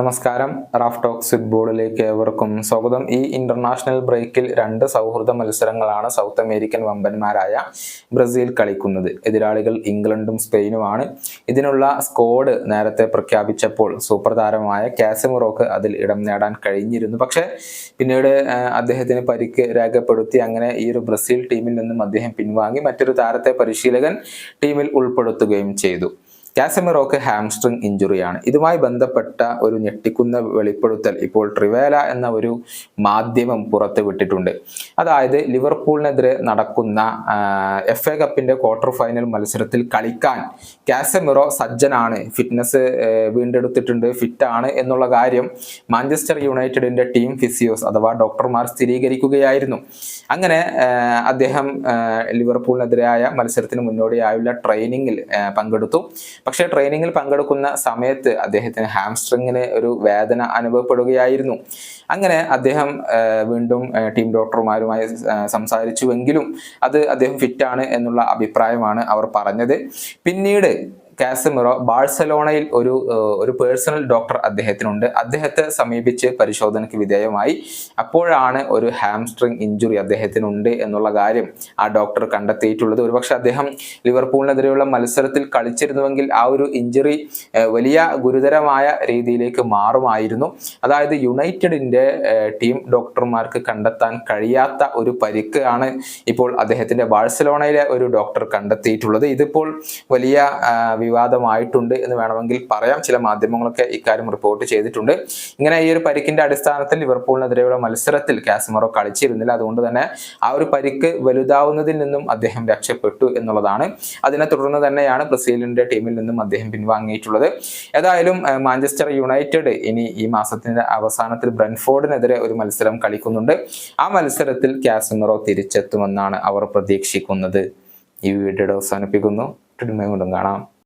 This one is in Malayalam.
നമസ്കാരം. റാഫ് ടോക്സ് ഫുട്ബോളിലേക്ക് ഏവർക്കും സ്വാഗതം. ഈ ഇന്റർനാഷണൽ ബ്രേക്കിൽ രണ്ട് സൗഹൃദ മത്സരങ്ങളാണ് സൗത്ത് അമേരിക്കൻ വമ്പന്മാരായ ബ്രസീൽ കളിക്കുന്നത്. എതിരാളികൾ ഇംഗ്ലണ്ടും സ്പെയിനുമാണ്. ഇതിനുള്ള സ്കോഡ് നേരത്തെ പ്രഖ്യാപിച്ചപ്പോൾ സൂപ്പർ താരമായ കാസമിറോക്ക് അതിൽ ഇടം നേടാൻ കഴിഞ്ഞിരുന്നു. പക്ഷേ പിന്നീട് അദ്ദേഹത്തിന് പരിക്ക് രേഖപ്പെടുത്തി അങ്ങനെ ഈ ഒരു ബ്രസീൽ ടീമിൽ നിന്നും അദ്ദേഹം പിൻവാങ്ങി മറ്റൊരു താരത്തെ പരിശീലകൻ ടീമിൽ ഉൾപ്പെടുത്തുകയും ചെയ്തു. കാസമിറോക്ക് ഹാംസ്ട്രിങ് ഇഞ്ചുറിയാണ് ഇതുമായി ബന്ധപ്പെട്ട ഒരു ഞെട്ടിക്കുന്ന വെളിപ്പെടുത്തൽ ഇപ്പോൾ ട്രിവേല എന്ന ഒരു മാധ്യമം പുറത്തുവിട്ടിട്ടുണ്ട് അതായത് ലിവർപൂളിനെതിരെ നടക്കുന്ന എഫ് എ കപ്പിന്റെ ക്വാർട്ടർ ഫൈനൽ മത്സരത്തിൽ കളിക്കാൻ കാസമിറോ സജ്ജനാണ്. ഫിറ്റ്നസ് വീണ്ടെടുത്തിട്ടുണ്ട്. ഫിറ്റാണ് എന്നുള്ള കാര്യം മാഞ്ചസ്റ്റർ യുണൈറ്റഡിന്റെ ടീം ഫിസിയോസ് അഥവാ ഡോക്ടർമാർ സ്ഥിരീകരിക്കുകയായിരുന്നു. അങ്ങനെ അദ്ദേഹം ലിവർപൂളിനെതിരായ മത്സരത്തിന് മുന്നോടിയായുള്ള ട്രെയിനിങ്ങിൽ പങ്കെടുത്തു. പക്ഷേ ട്രെയിനിങ്ങിൽ പങ്കെടുക്കുന്ന സമയത്ത് അദ്ദേഹത്തിന് ഹാംസ്ട്രിങ്ങിന് ഒരു വേദന അനുഭവപ്പെടുകയായിരുന്നു. അങ്ങനെ അദ്ദേഹം വീണ്ടും ടീം ഡോക്ടർമാരുമായി സംസാരിച്ചുവെങ്കിലും അത് അദ്ദേഹം ഫിറ്റാണ് എന്നുള്ള അഭിപ്രായമാണ് അവർ പറഞ്ഞത്. പിന്നീട് കാസമിറോ ബാഴ്സലോണയിൽ ഒരു ഒരു പേഴ്സണൽ ഡോക്ടർ അദ്ദേഹത്തിനുണ്ട്. അദ്ദേഹത്തെ സമീപിച്ച് പരിശോധനയ്ക്ക് വിധേയമായി. അപ്പോഴാണ് ഒരു ഹാംസ്ട്രിങ് ഇഞ്ചുറി അദ്ദേഹത്തിനുണ്ട് എന്നുള്ള കാര്യം ആ ഡോക്ടർ കണ്ടെത്തിയിട്ടുള്ളത്. ഒരുപക്ഷെ അദ്ദേഹം ലിവർപൂളിനെതിരെയുള്ള മത്സരത്തിൽ കളിച്ചിരുന്നുവെങ്കിൽ ആ ഒരു ഇഞ്ചുറി വലിയ ഗുരുതരമായ രീതിയിലേക്ക് മാറുമായിരുന്നു. അതായത് യുണൈറ്റഡിന്റെ ടീം ഡോക്ടർമാർക്ക് കണ്ടെത്താൻ കഴിയാത്ത ഒരു പരിക്ക് ആണ് ഇപ്പോൾ അദ്ദേഹത്തിന്റെ ബാഴ്സലോണയിലെ ഒരു ഡോക്ടർ കണ്ടെത്തിയിട്ടുള്ളത്. ഇതിപ്പോൾ വലിയ വിവാദമായിട്ടുണ്ട് എന്ന് വേണമെങ്കിൽ പറയാം. ചില മാധ്യമങ്ങളൊക്കെ ഇക്കാര്യം റിപ്പോർട്ട് ചെയ്തിട്ടുണ്ട്. ഇങ്ങനെ ഈ ഒരു പരിക്കിന്റെ അടിസ്ഥാനത്തിൽ ലിവർപൂളിനെതിരെയുള്ള മത്സരത്തിൽ കാസമറോ കളിച്ചിരുന്നില്ല. അതുകൊണ്ട് തന്നെ ആ ഒരു പരിക്ക് വലുതാവുന്നതിൽ നിന്നും അദ്ദേഹം രക്ഷപ്പെട്ടു എന്നുള്ളതാണ്. അതിനെ തുടർന്ന് തന്നെയാണ് ബ്രസീലിന്റെ ടീമിൽ നിന്നും അദ്ദേഹം പിൻവാങ്ങിയിട്ടുള്ളത്. ഏതായാലും മാഞ്ചസ്റ്റർ യുണൈറ്റഡ് ഇനി ഈ മാസത്തിന്റെ അവസാനത്തിൽ ബ്രൻഫോർഡിനെതിരെ ഒരു മത്സരം കളിക്കുന്നുണ്ട്. ആ മത്സരത്തിൽ കാസമറോ തിരിച്ചെത്തുമെന്നാണ് അവർ പ്രതീക്ഷിക്കുന്നത്. ഈ വീഡിയോ അവസാനിപ്പിക്കുന്നു. വീണ്ടും കാണാം.